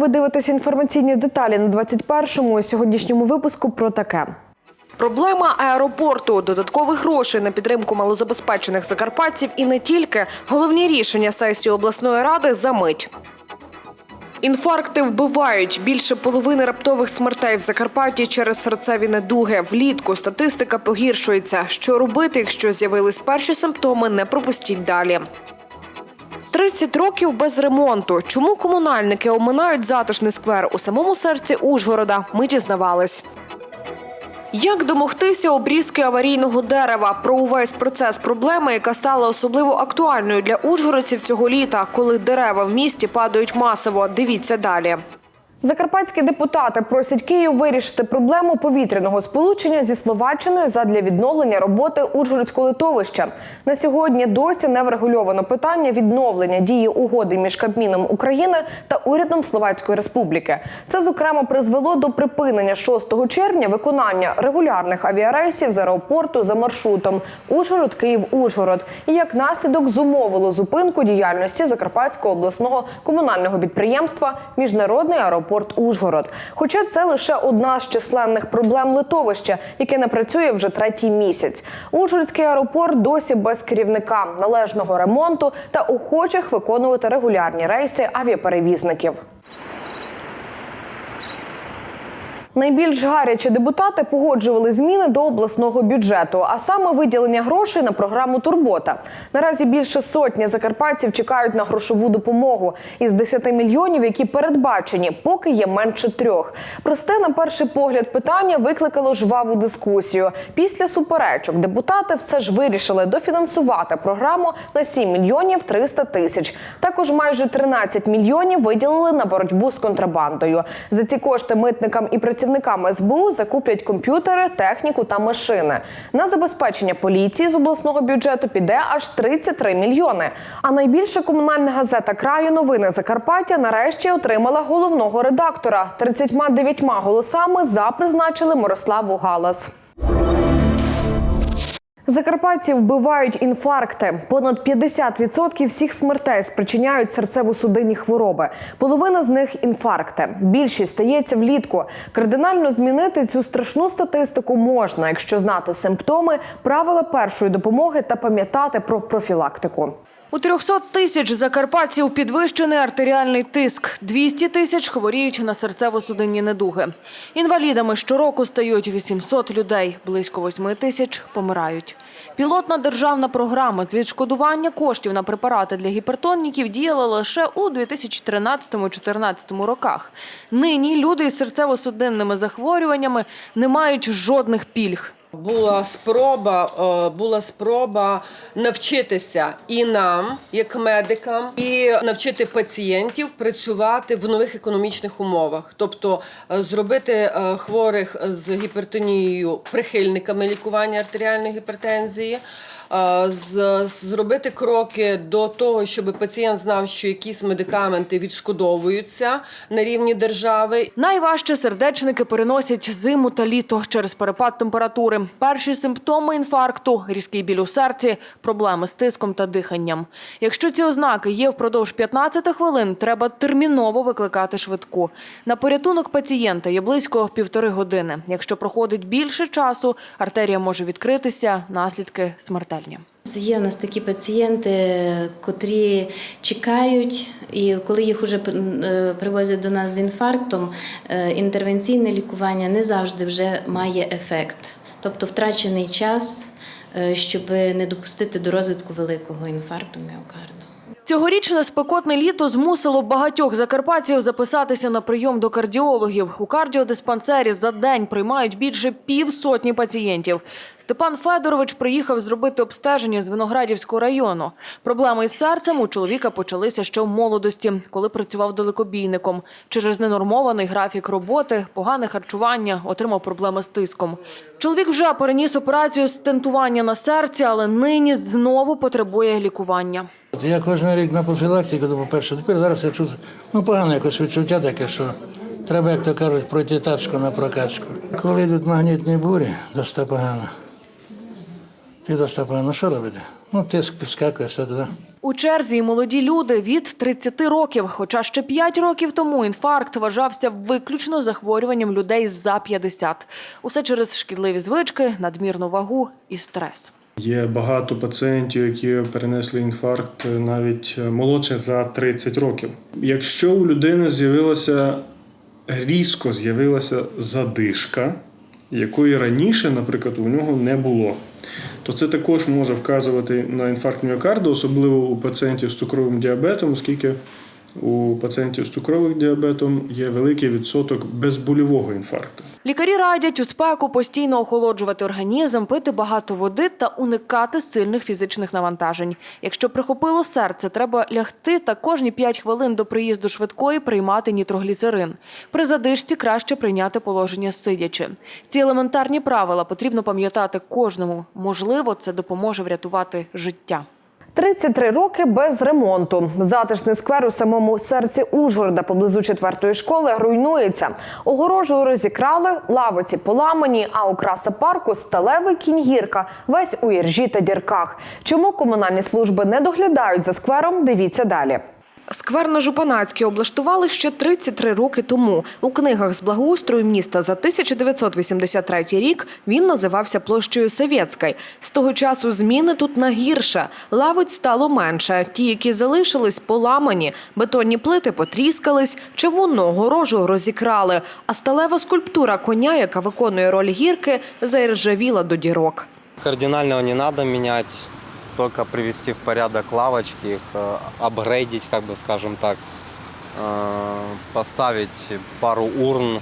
Ви дивитесь інформаційні деталі на 21-му у сьогоднішньому випуску про таке. Проблема аеропорту, додаткових грошей на підтримку малозабезпечених закарпатців і не тільки головні рішення сесії обласної ради за мить. Інфаркти вбивають більше половини раптових смертей в Закарпатті через серцеві недуги. Влітку статистика погіршується. Що робити, якщо з'явились перші симптоми, не пропустіть далі. 30 років без ремонту. Чому комунальники оминають затишний сквер у самому серці Ужгорода? Ми дізнавались. Як домогтися обрізки аварійного дерева? Про увесь процес проблеми, яка стала особливо актуальною для ужгородців цього літа, коли дерева в місті падають масово. Дивіться далі. Закарпатські депутати просять Київ вирішити проблему повітряного сполучення зі Словаччиною задля відновлення роботи Ужгородського литовища. На сьогодні досі не врегульовано питання відновлення дії угоди між Кабміном України та урядом Словацької Республіки. Це зокрема призвело до припинення 6 червня виконання регулярних авіарейсів з аеропорту за маршрутом Ужгород, Київ, Ужгород і як наслідок зумовило зупинку діяльності Закарпатського обласного комунального підприємства Міжнародний аеропорт Ужгород. Хоча це лише одна з численних проблем литовища, яке не працює вже третій місяць. Ужгородський аеропорт досі без керівника, належного ремонту та охочих виконувати регулярні рейси авіаперевізників. Найбільш гарячі депутати погоджували зміни до обласного бюджету, а саме виділення грошей на програму Турбота. Наразі більше сотні закарпатців чекають на грошову допомогу із 10 мільйонів, які передбачені, поки є менше трьох. Просте на перший погляд питання викликало жваву дискусію. Після суперечок депутати все ж вирішили дофінансувати програму на 7 мільйонів 300 тисяч. Також майже 13 мільйонів виділили на боротьбу з контрабандою. За ці кошти митникам і працівникам СБУ закуплять комп'ютери, техніку та машини. На забезпечення поліції з обласного бюджету піде аж 33 мільйони. А найбільша комунальна газета краю новини Закарпаття нарешті отримала головного редактора. 39 голосами за призначили Мирославу Галас. Закарпатців вбивають інфаркти. Понад 50% всіх смертей спричиняють серцево-судинні хвороби. Половина з них інфаркти. Більшість стається влітку. Кардинально змінити цю страшну статистику можна, якщо знати симптоми, правила першої допомоги та пам'ятати про профілактику. У 300 тисяч закарпатців підвищений артеріальний тиск. 200 тисяч хворіють на серцево-судинні недуги. Інвалідами щороку стають 800 людей, близько 8 тисяч помирають. Пілотна державна програма з відшкодування коштів на препарати для гіпертоніків діяла лише у 2013-2014 роках. Нині люди із серцево-судинними захворюваннями не мають жодних пільг. Була спроба, е, була спроба навчитися і нам, як медикам, і навчити пацієнтів працювати в нових економічних умовах, тобто е, зробити е, хворих з гіпертонією прихильниками лікування артеріальної гіпертензії, зробити кроки до того, щоб пацієнт знав, що якісь медикаменти відшкодовуються на рівні держави, Найважче сердечники переносять зиму та літо через перепад температури. Перші симптоми інфаркту – різкий біль у серці, проблеми з тиском та диханням. Якщо ці ознаки є впродовж 15 хвилин, треба терміново викликати швидку. На порятунок пацієнта є близько півтори години. Якщо проходить більше часу, артерія може відкритися, наслідки смертельні. Є у нас такі пацієнти, котрі чекають, і коли їх вже е, привозять до нас з інфарктом, е, інтервенційне лікування не завжди вже має ефект. Тобто втрачений час, е, щоб не допустити до розвитку великого інфаркту міокарду. Цьогорічне спекотне літо змусило багатьох закарпатців записатися на прийом до кардіологів. У кардіодиспансері за день приймають більше півсотні пацієнтів. Степан Федорович приїхав зробити обстеження з Виноградівського району. Проблеми із серцем у чоловіка почалися ще в молодості, коли працював далекобійником. Через ненормований графік роботи, погане харчування, отримав проблеми з тиском. Чоловік вже переніс операцію з стентування на серці, але нині знову потребує лікування. Я кожен рік на профілактику, по-перше, тепер зараз я чую, ну погано якось відчуття таке, що треба, як то кажуть, пройти тачку на прокачку. Коли йдуть магнітні бурі, доста погано. Ти доста погано, що робити? Ну, тиск підскакує, все туди. У черзі молоді люди від 30 років, хоча ще 5 років тому інфаркт вважався виключно захворюванням людей за 50. Усе через шкідливі звички, надмірну вагу і стрес. Є багато пацієнтів, які перенесли інфаркт навіть молодше за 30 років. Якщо у людини з'явилася різко з'явилася задишка, якої раніше, наприклад, у нього не було, то це також може вказувати на інфаркт міокарду, особливо у пацієнтів з цукровим діабетом, оскільки у пацієнтів з цукровим діабетом є великий відсоток безбольового інфаркту. Лікарі радять у спеку постійно охолоджувати організм, пити багато води та уникати сильних фізичних навантажень. Якщо прихопило серце, треба лягти та кожні 5 хвилин до приїзду швидкої приймати нітрогліцерин. При задишці краще прийняти положення сидячи. Ці елементарні правила потрібно пам'ятати кожному. Можливо, це допоможе врятувати життя. 33 роки без ремонту. Затишний сквер у самому серці Ужгорода поблизу четвертої школи руйнується. Огорожу розікрали, лавиці поламані, а окраса парку сталевий кінь гірка, весь у іржі та дірках. Чому комунальні служби не доглядають за сквером? Дивіться далі. Сквер на Жупанацькій облаштували ще 33 роки тому. У книгах з благоустрою міста за 1983 рік він називався площею Совєтської. З того часу зміни тут на гірше. Лавиць стало менше. Ті, які залишились, поламані. Бетонні плити потріскались, чавунну огорожу розікрали. А сталева скульптура коня, яка виконує роль гірки, заіржавіла до дірок. Кардинального не надо менять, только привести в порядок лавочки, их э, апгрейдить, как бы скажем так, э, поставить пару урн, м,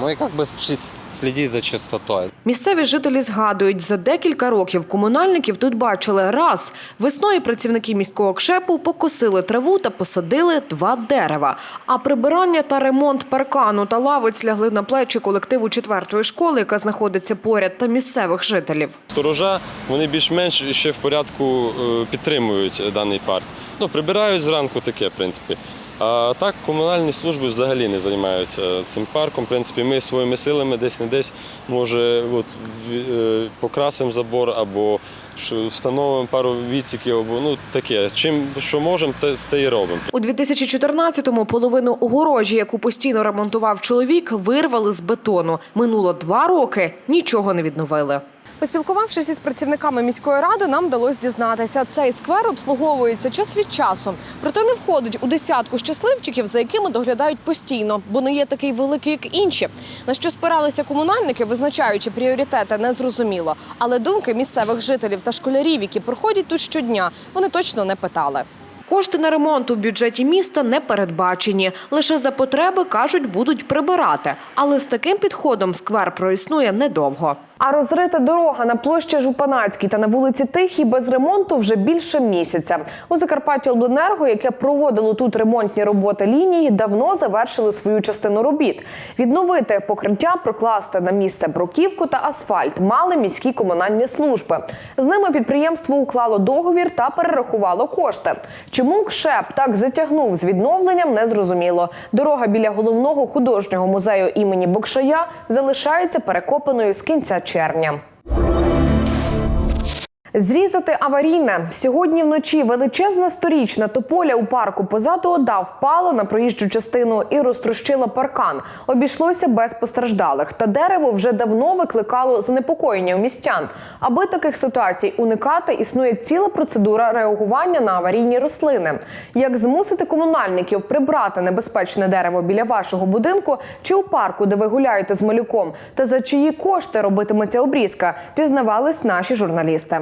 ну и как бы чис- за чистотой. Місцеві жителі згадують, за декілька років комунальників тут бачили раз. Весною працівники міського кшепу покосили траву та посадили два дерева. А прибирання та ремонт паркану та лавиць лягли на плечі колективу четвертої школи, яка знаходиться поряд, та місцевих жителів. Сторожа вони більш-менш ще в порядку е, підтримують даний парк. Ну, прибирають зранку таке, в принципі. А так комунальні служби взагалі не займаються цим парком. В принципі, ми своїми силами десь не десь, може, от, е, покрасимо забор або встановимо пару відсіків, або ну таке. Чим що можемо, те, те і робимо. У 2014-му половину огорожі, яку постійно ремонтував чоловік, вирвали з бетону. Минуло два роки, нічого не відновили. Поспілкувавшись із працівниками міської ради, нам вдалося дізнатися, цей сквер обслуговується час від часу, проте не входить у десятку щасливчиків, за якими доглядають постійно, бо не є такий великий, як інші. На що спиралися комунальники, визначаючи пріоритети, не зрозуміло. Але думки місцевих жителів та школярів, які проходять тут щодня, вони точно не питали. Кошти на ремонт у бюджеті міста не передбачені. Лише за потреби кажуть, будуть прибирати. Але з таким підходом сквер проіснує недовго. А розрита дорога на площі Жупанацькій та на вулиці Тихій без ремонту вже більше місяця. У Закарпатті Обленерго, яке проводило тут ремонтні роботи лінії, давно завершили свою частину робіт. Відновити покриття, прокласти на місце бруківку та асфальт мали міські комунальні служби. З ними підприємство уклало договір та перерахувало кошти. Чому КШЕП так затягнув з відновленням, не зрозуміло. Дорога біля головного художнього музею імені Бокшая залишається перекопаною з кінця червня. Зрізати аварійне сьогодні вночі величезна сторічна тополя у парку позаду ОДА впала на проїжджу частину і розтрощила паркан. Обійшлося без постраждалих. Та дерево вже давно викликало занепокоєння у містян. Аби таких ситуацій уникати, існує ціла процедура реагування на аварійні рослини. Як змусити комунальників прибрати небезпечне дерево біля вашого будинку чи у парку, де ви гуляєте з малюком, та за чиї кошти робитиметься обрізка, дізнавались наші журналісти.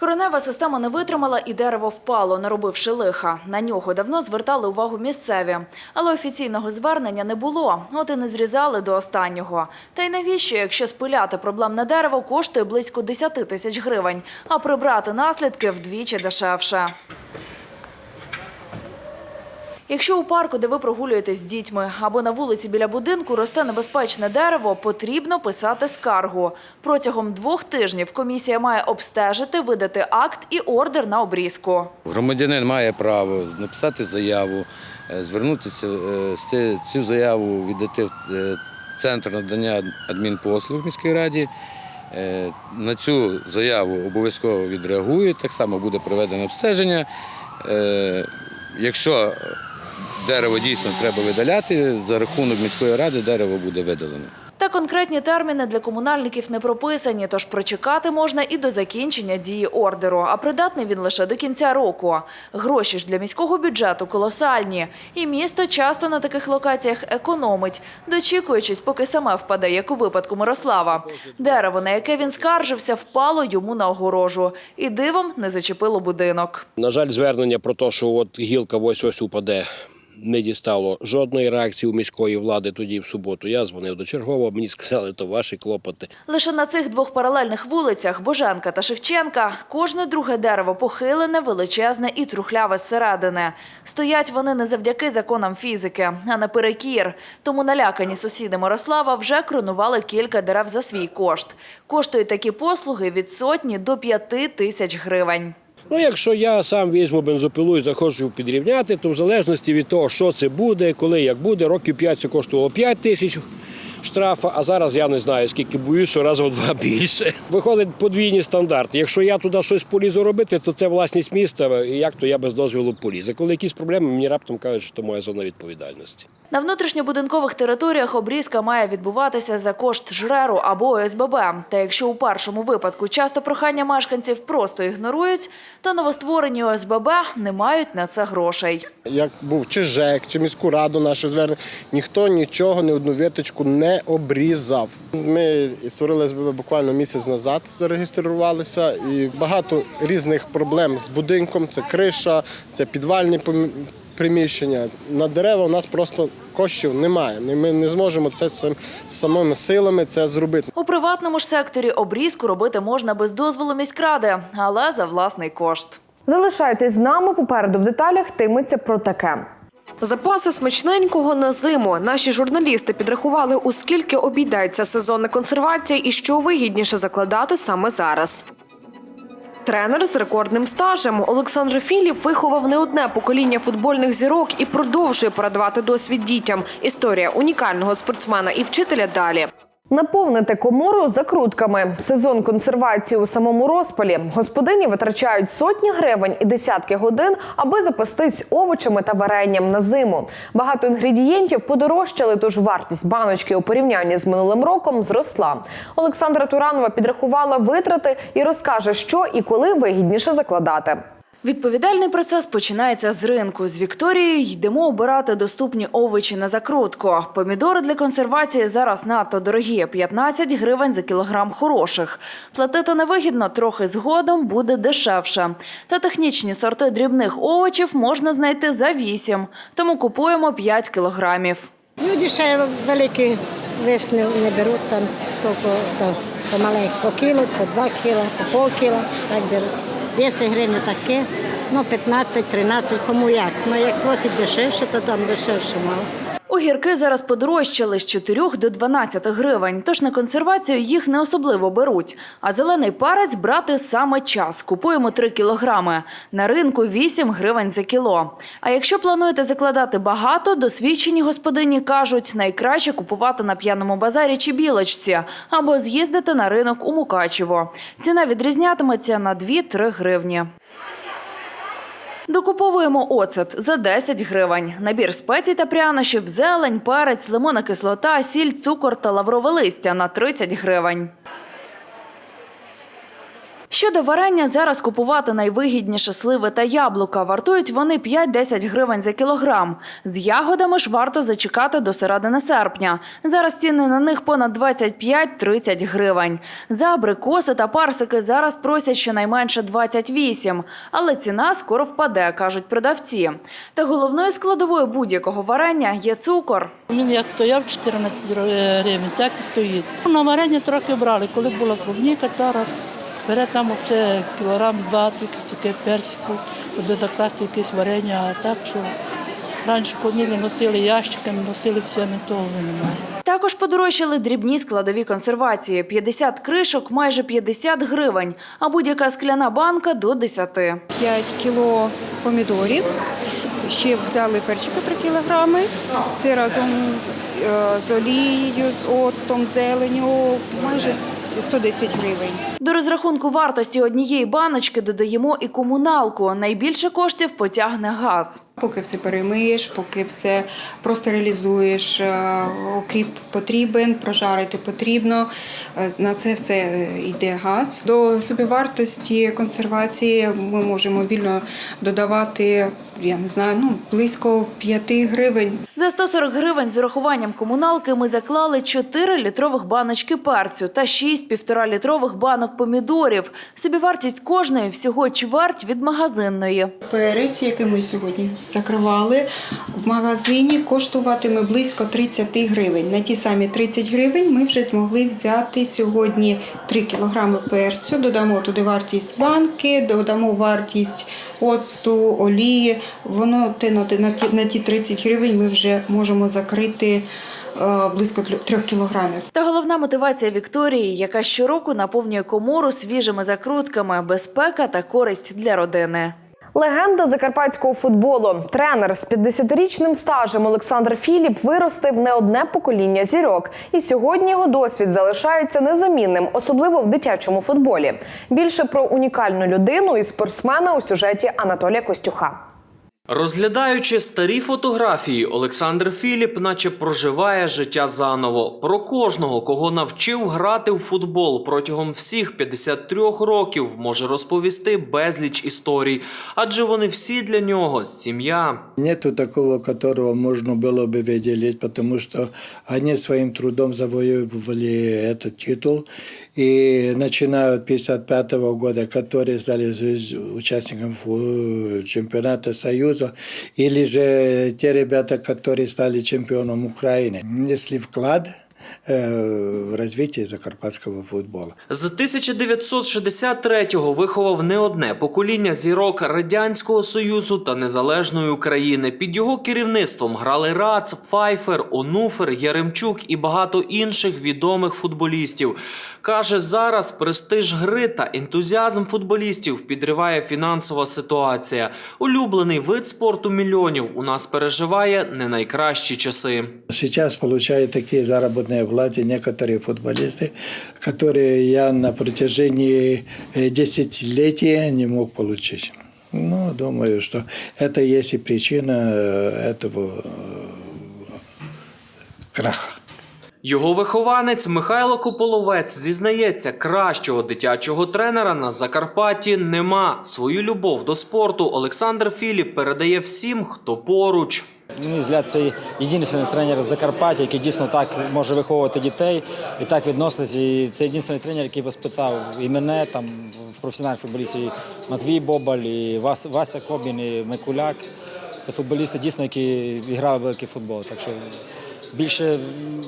Коренева система не витримала і дерево впало, наробивши лиха. На нього давно звертали увагу місцеві. Але офіційного звернення не було, от і не зрізали до останнього. Та й навіщо, якщо спиляти проблемне дерево коштує близько 10 тисяч гривень, а прибрати наслідки вдвічі дешевше. Якщо у парку, де ви прогулюєтесь з дітьми, або на вулиці біля будинку росте небезпечне дерево, потрібно писати скаргу. Протягом двох тижнів комісія має обстежити, видати акт і ордер на обрізку. Громадянин має право написати заяву, е, звернутися е, з цю заяву віддати в е, центр надання адмінпослуг міській раді На цю заяву обов'язково відреагують, так само буде проведено обстеження. Якщо дерево дійсно треба видаляти, за рахунок міської ради дерево буде видалено. Та конкретні терміни для комунальників не прописані, тож прочекати можна і до закінчення дії ордеру, а придатний він лише до кінця року. Гроші ж для міського бюджету колосальні, і місто часто на таких локаціях економить, дочікуючись, поки саме впаде, як у випадку Мирослава. Дерево, на яке він скаржився, впало йому на огорожу, і дивом не зачепило будинок. На жаль, звернення про те, що от гілка ось ось упаде, не дістало жодної реакції у міської влади тоді в суботу. Я дзвонив до чергового, мені сказали, то ваші клопоти. Лише на цих двох паралельних вулицях Боженка та Шевченка кожне друге дерево похилене, величезне і трухляве зсередини. Стоять вони не завдяки законам фізики, а наперекір. Тому налякані сусіди Мирослава вже кронували кілька дерев за свій кошт. Коштують такі послуги від сотні до п'яти тисяч гривень. Ну, якщо я сам візьму бензопилу і захочу підрівняти, то в залежності від того, що це буде, коли як буде, років 5 це коштувало 5 тисяч штрафа, а зараз я не знаю, скільки боюсь, що разом в два більше. Виходить подвійні стандарти. Якщо я туди щось полізу робити, то це власність міста, і як то я без дозволу поліз. А коли якісь проблеми, мені раптом кажуть, що то моя зона відповідальності. На внутрішньобудинкових територіях обрізка має відбуватися за кошт жреру або ОСББ. Та якщо у першому випадку часто прохання мешканців просто ігнорують, то новостворені ОСББ не мають на це грошей. як був чи ЖЕК, чи міську раду наше звернення, ніхто нічого, ні одну віточку не обрізав. Ми створили СББ буквально місяць назад, зареєструвалися, і багато різних проблем з будинком. Це криша, це підвальні помі- приміщення. На дерева у нас просто коштів немає. Ми не зможемо це самими силами це зробити. У приватному ж секторі обрізку робити можна без дозволу міськради, але за власний кошт. Залишайтесь з нами попереду в деталях тиметься про таке. Запаси смачненького на зиму. Наші журналісти підрахували, у скільки обійдеться сезонна консервація і що вигідніше закладати саме зараз. Тренер з рекордним стажем Олександр Філіп виховав не одне покоління футбольних зірок і продовжує передавати досвід дітям. Історія унікального спортсмена і вчителя далі. Наповнити комору закрутками. Сезон консервації у самому розпалі. Господині витрачають сотні гривень і десятки годин, аби запастись овочами та варенням на зиму. Багато інгредієнтів подорожчали, тож вартість баночки у порівнянні з минулим роком зросла. Олександра Туранова підрахувала витрати і розкаже, що і коли вигідніше закладати. Відповідальний процес починається з ринку. З Вікторією йдемо обирати доступні овочі на закрутку. Помідори для консервації зараз надто дорогі 15 гривень за кілограм хороших. Платити невигідно, трохи згодом буде дешевше. Та технічні сорти дрібних овочів можна знайти за 8, тому купуємо 5 кілограмів. Люди ще великі весни не беруть там тільки там, помаленьку по кіло, по два кіла, по пол кіла, так беруть. 10 гривень таке, ну 15-13, кому як. Ну як просить дешевше, то там дешевше мало. Огірки зараз подорожчали з 4 до 12 гривень, тож на консервацію їх не особливо беруть. А зелений парець брати саме час. Купуємо 3 кілограми. На ринку 8 гривень за кіло. А якщо плануєте закладати багато, досвідчені господині кажуть, найкраще купувати на п'яному базарі чи білочці або з'їздити на ринок у Мукачево. Ціна відрізнятиметься на 2-3 гривні. Докуповуємо оцет за 10 гривень. Набір спецій та прянощів, зелень, перець, лимонна кислота, сіль, цукор та лаврове листя на 30 гривень. Щодо варення, зараз купувати найвигідніше сливи та яблука. Вартують вони 5-10 гривень за кілограм. З ягодами ж варто зачекати до середини серпня. Зараз ціни на них понад 25-30 гривень. За абрикоси та парсики зараз просять щонайменше 28, але ціна скоро впаде, кажуть продавці. Та головною складовою будь-якого варення є цукор. Він як стояв 14 гривень, так і стоїть. На варення трохи брали, коли була клубніка, зараз бере там оце кілограм 20, таке персику, щоб закласти якесь варення, а так що раніше фамілі носили ящиками, носили все, ми того немає. Також подорожчали дрібні складові консервації. 50 кришок – майже 50 гривень, а будь-яка скляна банка – до 10. 5 кіло помідорів. Ще взяли перчика 3 кілограми. Це разом е, з олією, з оцтом, зеленю, майже 110 гривень. До розрахунку вартості однієї баночки додаємо і комуналку. Найбільше коштів потягне газ. Поки все перемиєш, поки все простерилізуєш, е, окріп потрібен, прожарити потрібно. е, На це все е, йде газ. До собівартості консервації ми можемо вільно додавати, я не знаю, ну близько 5 гривень. За 140 гривень з урахуванням комуналки ми заклали 4 літрових баночки перцю та 6 півтора-літрових банок помідорів. Собівартість кожної всього чверть від магазинної. Перець, який ми сьогодні закривали, в магазині коштуватиме близько 30 гривень. На ті самі 30 гривень ми вже змогли взяти сьогодні 3 кілограми перцю, додамо туди вартість банки, додамо вартість оцту, олії. Воно те на, ті- на, ті, на ті 30 гривень ми вже можемо закрити е, близько 3 кілограмів. Та головна мотивація Вікторії, яка щороку наповнює комору свіжими закрутками, безпека та користь для родини. Легенда закарпатського футболу. Тренер з 50-річним стажем Олександр Філіп виростив не одне покоління зірок, і сьогодні його досвід залишається незамінним, особливо в дитячому футболі. Більше про унікальну людину і спортсмена у сюжеті Анатолія Костюха. Розглядаючи старі фотографії, Олександр Філіп наче проживає життя заново. Про кожного, кого навчив грати в футбол протягом всіх 53 років, може розповісти безліч історій, адже вони всі для нього сім'я. Нету такого, которого можно было бы выделить, потому что они своим трудом завоевывали этот титул. И начиная от 1955 года, которые стали з- участником фу- чемпионата Союза, или же те ребята, которые стали чемпионом Украины, внесли вклад э, в развитие закарпатского футбола. З 1963-го виховав не одне покоління зірок Радянського Союзу та Незалежної України. Під його керівництвом грали Рац, Пфайфер, Онуфер, Яремчук і багато інших відомих футболістів. Каже, зараз престиж гри та ентузіазм футболістів підриває фінансова ситуація. Улюблений вид спорту мільйонів у нас переживає не найкращі часи. Сейчас получают такие заработные платы некоторые футболисты, которые я на протяжении э, десятилетий не мог получить. Ну, думаю, что это есть и причина э, этого э, краха. Його вихованець Михайло Кополовець зізнається, кращого дитячого тренера на Закарпатті нема. Свою любов до спорту Олександр Філіп передає всім, хто поруч. На мій це єдиний тренер в Закарпатті, який дійсно так може виховувати дітей і так відноситься. І це єдиний тренер, який воспитав і мене там професіональних футболістів, і Матвій Бобаль, і Вас- Вася Кобін, і Микуляк. Це футболісти дійсно, які грали великий футбол. Так що більше,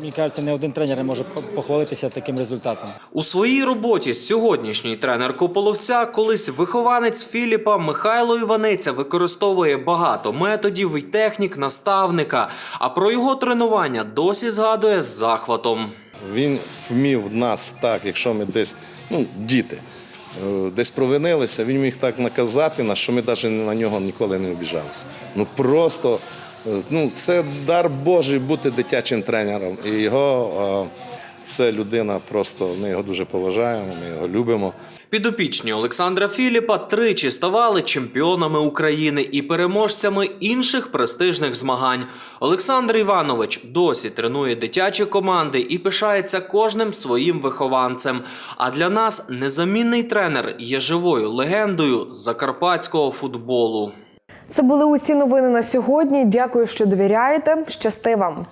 мені кажеться, не один тренер не може похвалитися таким результатом. У своїй роботі сьогоднішній тренер Кополовця, колись вихованець Філіпа Михайло Іваниця використовує багато методів і технік наставника. А про його тренування досі згадує з захватом. Він вмів нас так, якщо ми десь, ну, діти, е, десь провинилися, він міг так наказати нас, що ми навіть на нього ніколи не обіжалися. Ну просто ну, це дар Божий бути дитячим тренером. І його це людина просто, ми його дуже поважаємо, ми його любимо. Підопічні Олександра Філіпа тричі ставали чемпіонами України і переможцями інших престижних змагань. Олександр Іванович досі тренує дитячі команди і пишається кожним своїм вихованцем. А для нас незамінний тренер є живою легендою закарпатського футболу. Це були усі новини на сьогодні. Дякую, що довіряєте. Щасти вам!